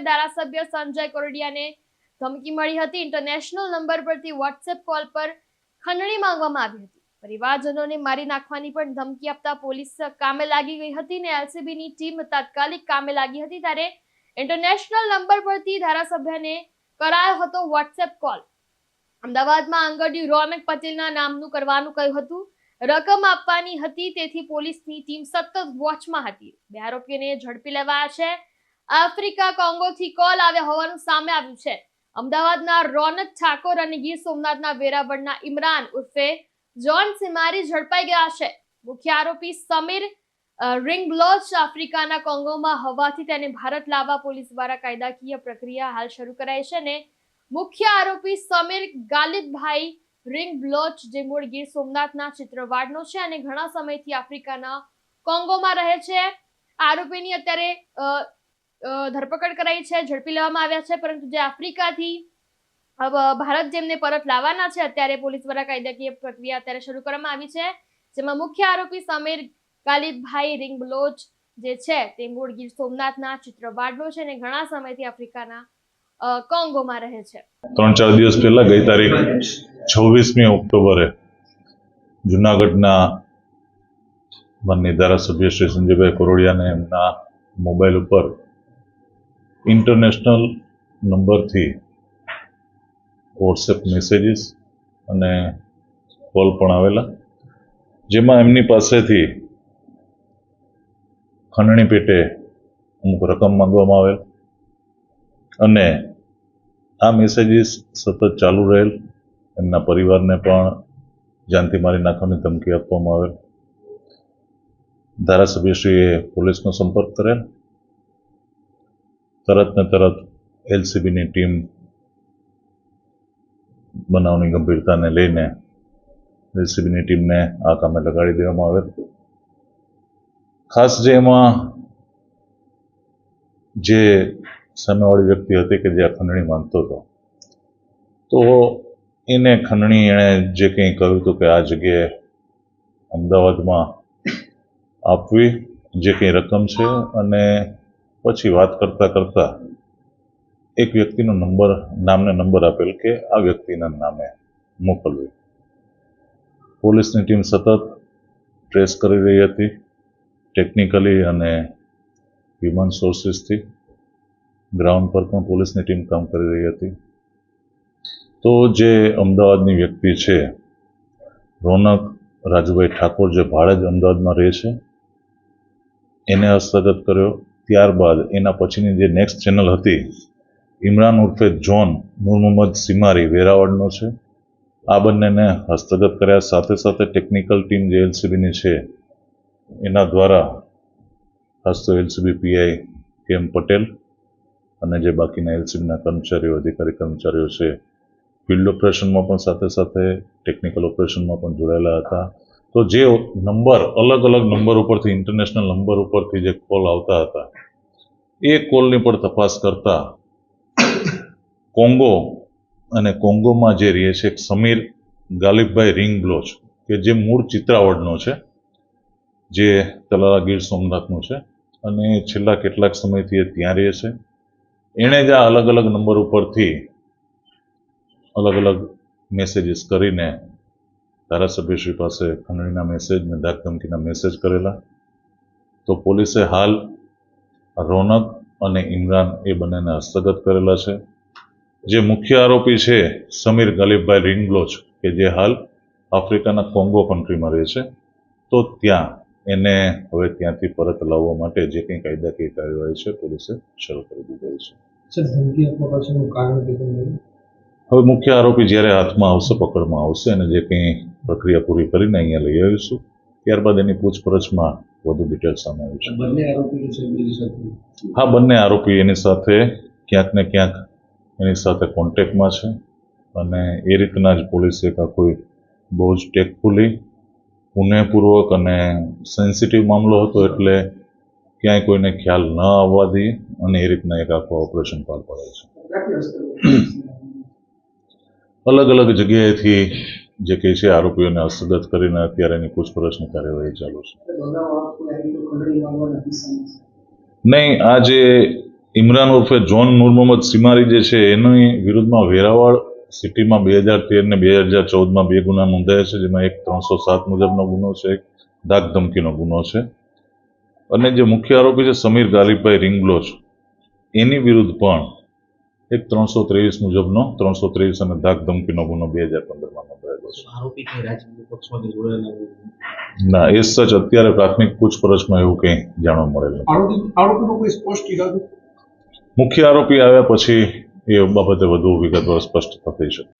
ધારાસભ્ય સંજય કોરડિયાને ધમકી મળી હતી. ઇન્ટરનેશનલ નંબર પરથી વોટ્સએપ કોલ પર ખંડણી માંગવામાં આવી હતી. પરિવારજનોને મારી નાખવાની પણ ધમકી આપતા પોલીસ કામે લાગી ગઈ હતી ને એલસીબી ની ટીમ તાત્કાલિક કામે લાગી હતી ત્યારે ઇન્ટરનેશનલ નંબર પરથી ધારાસભ્યને કરાયો હતો વોટ્સએપ કોલ અમદાવાદમાં આંગડિયું રોનક પટેલના નામનું કરવાનું કહ્યું હતું? રકમ આપવાની હતી, તેથી પોલીસની ટીમ સતત વોચમાં હતી. બે આરોપીઓને ઝડપી લેવાયા છે. આફ્રિકા કોંગોથી કોલ આવ્યા હોવાનું સામે આવ્યું છે. અમદાવાદના રોનક ઠાકોર અને ગીર સોમનાથના વેરાવળના ઇમરાન ઉર્ફે જોન સિમારી ઝડપાઈ ગયા છે. મુખ્ય આરોપી સમીર રિંગ બ્લોચ આફ્રિકાના કોંગોમાં હોવાથી તેને ભારત લાવવા પોલીસ દ્વારા કાયદાકીય પ્રક્રિયા હાલ શરૂ કરાઈ છે અને મુખ્ય આરોપી સમીર ગાલિબભાઈ રિંગ બ્લોચ જે મૂળ ગીર સોમનાથના ચિત્રવાડનો છે અને ઘણા સમયથી આફ્રિકાના કોંગોમાં રહે છે. આરોપીની અત્યારે ધરપકડ કરાઈ છે, ઝડપી લેવામાં આવ્યા છે, પરંતુ જે આફ્રિકાથી ભારત જેમને પરત લાવવાના છે, અત્યારે પોલીસ દ્વારા કાયદાકીય પ્રક્રિયા અત્યારે શરૂ કરવામાં આવી છે. જેમાં મુખ્ય આરોપી સમીર ગાલિબભાઈ રિંગ બ્લોચ જે છે તે મૂળ ગીર સોમનાથના ચિત્રવાડનો છે અને ઘણા સમયથી આફ્રિકાના કોંગોમાં રહે છે. ત્રણ ચાર દિવસ પહેલા ગઈ તારીખ છવ્વીસમી ઓક્ટોબરે જુનાગઢના માનનીય ધારાસભ્ય શ્રી સંજયભાઈ કોરોડિયાને એમના મોબાઈલ ઉપર ઇન્ટરનેશનલ નંબરથી વોટ્સએપ મેસેજીસ અને કોલ પણ આવેલા, જેમાં એમની પાસેથી ખંડણી પેટે અમુક રકમ માંગવામાં આવેલ. અને આ મેસેજીસ સતત ચાલુ રહેલ. એમના પરિવારને પણ જાનથી મારી નાખવાની ધમકી આપવામાં આવેલ. ધારાસભ્યશ્રીએ પોલીસનો સંપર્ક કરેલ. તરત ને તરત એલસીબીની ટીમ બનાવની ગંભીરતાને લઈને એલસીબીની ટીમને આ કામે લગાડી દેવામાં આવેલ. ખાસ જે એમાં જે સામેવાળી વ્યક્તિ હતી કે જે આ ખંડણી માંગતો હતો, તો એને ખંડણી એણે જે કંઈ કહ્યું હતું કે આ જગ્યાએ અમદાવાદમાં આપવી, જે કંઈ રકમ છે અને પછી વાત કરતાં કરતાં એક વ્યક્તિનો નંબર, નામને નંબર આપેલ કે આ વ્યક્તિના નામે મોકલવી. પોલીસની ટીમ સતત ટ્રેસ કરી રહી હતી. ટેકનિકલી અને હ્યુમન સોર્સિસથી ગ્રાઉન્ડ પર પણ પોલીસની ટીમ કામ કરી રહી હતી. તો જે અમદાવાદની વ્યક્તિ છે, રોનક રાજુભાઈ ઠાકોર જે ભાડે જ અમદાવાદમાં રહે છે, એને હસ્તગત કર્યો. ત્યારબાદ એના પછીની જે નેક્સ્ટ ચેનલ હતી, ઇમરાન ઉર્ફે જોન નૂર મોહમ્મદ સિમારી વેરાવળનો છે. આ બંનેને હસ્તગત કર્યા. સાથે સાથે ટેકનિકલ ટીમ જે એલસીબીની છે એના દ્વારા ખાસ તો એલસીબી પીઆઈ કે એમ પટેલ અને જે બાકીના એલસીબીના કર્મચારીઓ, અધિકારી કર્મચારીઓ છે, ફિલ્ડ ઓપરેશનમાં પણ સાથે સાથે, ટેકનિકલ ઓપરેશનમાં પણ જોડાયેલા હતા. તો જે નંબર, અલગ અલગ નંબર ઉપરથી, ઇન્ટરનેશનલ નંબર ઉપરથી જે કોલ આવતા હતા, એ કોલની પણ તપાસ કરતા કોંગો અને કોંગોમાં જે રહે છે સમીર ગાલિબભાઈ રિંગ બ્લોચ કે જે મૂળ ચિત્રાવડનો છે. જે તલાલા ગીર સોમનાથનું છે અને છેલ્લા કેટલાક સમયથી એ ત્યાં રહે છે. એણે જ આ અલગ અલગ નંબર ઉપરથી અલગ અલગ મેસેજીસ કરીને ધારાસભ્યશ્રી પાસે ખંડણીના મેસેજ ને ધાક ધમકીના મેસેજ કરેલા. તો પોલીસે હાલ રોનક અને ઇમરાન એ બંનેને હસ્તગત કરેલા છે. જે મુખ્ય આરોપી છે સમીર ગલીબભાઈ રિંગલોચ કે જે હાલ આફ્રિકાના કોંગો કન્ટ્રીમાં રહે છે. તો ત્યાં એને હવે ત્યાંથી પરત લાવવા માટે જે કંઈ કાયદાકીય કાર્યવાહી છે પોલીસે શરૂ કરી દીધેલી છે. કે હવે મુખ્ય આરોપી જ્યારે હાથમાં આવશે પકડમાં આવશે અને જે કંઈ પ્રક્રિયા પૂરી કરીને અહીંયા લઈ આવીશું ત્યારબાદ એની પૂછપરછમાં વધુ ડિટેલ સામે આવી છે. બંને હા બંને આરોપી એની સાથે ક્યાંક ને ક્યાંક એની સાથે કોન્ટેક્ટમાં છે અને એ રીતના જ પોલીસે એક આ કોઈ બહુ જ ટેકફુલી પુણ્યપૂર્વક અને સેન્સિટિવ મામલો હતો એટલે ક્યાંય કોઈને ખ્યાલ ન આવવા દઈએ અને એ રીતના એક આખો ઓપરેશન પાર પાડે છે. અલગ અલગ જગ્યાએથી જે કહે છે આરોપીઓને હસ્તગત કરીને અત્યારે એની પૂછપરછની કાર્યવાહી ચાલુ છે. નહીં, આ જે ઇમરાન ઉર્ફે જોન નૂર મોહમ્મદ સિમારી જે છે, એની વિરુદ્ધમાં વેરાવળ સિટીમાં બે હજાર તેર ને બે હજાર ચૌદમાં બે ગુના નોંધાયા છે જેમાં એક ત્રણસો સાત મુજબનો ગુનો છે એક દાગ ધમકીનો ગુનો છે. અને જે મુખ્ય આરોપી છે સમીર ગાલિબભાઈ રિંગલોચ એની વિરુદ્ધ પણ એક ત્રણસો ત્રેવીસ મુજબનો ત્રણસો ત્રેવીસ અને ધાક ધમકીનો ગુનો બે હજાર પંદરમાં નોંધાયેલો છે? ના એ સચ અત્યારે પ્રાથમિક પૂછપરછમાં એવું કંઈ જાણવા મળેલ નથી. આરોપી આરોપીનો કોઈ સ્પષ્ટ ઇરાદો મુખ્ય આરોપી આવ્યા પછી એ બાબતે વધુ વિગતવાર સ્પષ્ટતા થઈ શકે.